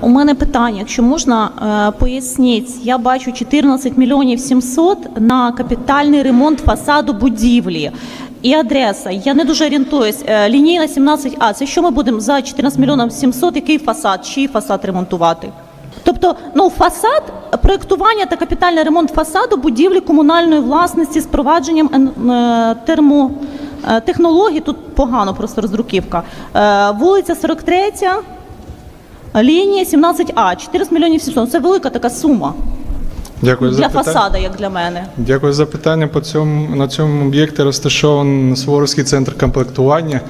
У мене питання, якщо можна, е, поясніть. Я бачу 14 мільйонів 700 на капітальний ремонт фасаду будівлі. І адреса. Я не дуже орієнтуюсь. Е, Лінійна 17А. Це що ми будемо за 14 мільйонів 700? Який фасад? Чий фасад ремонтувати? Тобто, ну фасад, проєктування та капітальний ремонт фасаду будівлі комунальної власності з провадженням ен- е, термо. е, тут погано, просто роздруківка. Вулиця 43, Лінія 17А, 14 мільйонів 700. Це велика така сума Дякую за для питання. фасада, як для мене. Дякую за питання. По цьому на цьому об'єкті розташований Суворовський центр комплектування,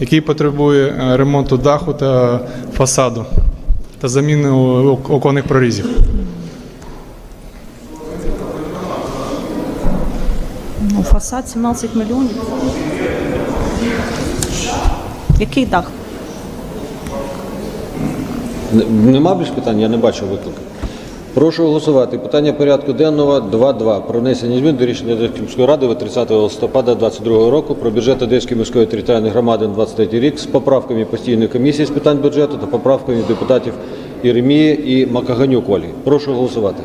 який потребує е, ремонту даху та фасаду та заміни оконних прорізів. Ну, фасад 17 мільйонів. Який дах? Нема більш питань, я не бачу виклики. Прошу голосувати. Питання порядку денного 2.2. Про внесення змін до рішення Одеської міської ради від 30 листопада 2022 року про бюджет Одеської міської територіальної громади на 23 рік з поправками постійної комісії з питань бюджету та поправками депутатів Єремії і Макаганюк Олі. Прошу голосувати.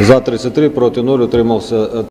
За 33, проти 0, утримався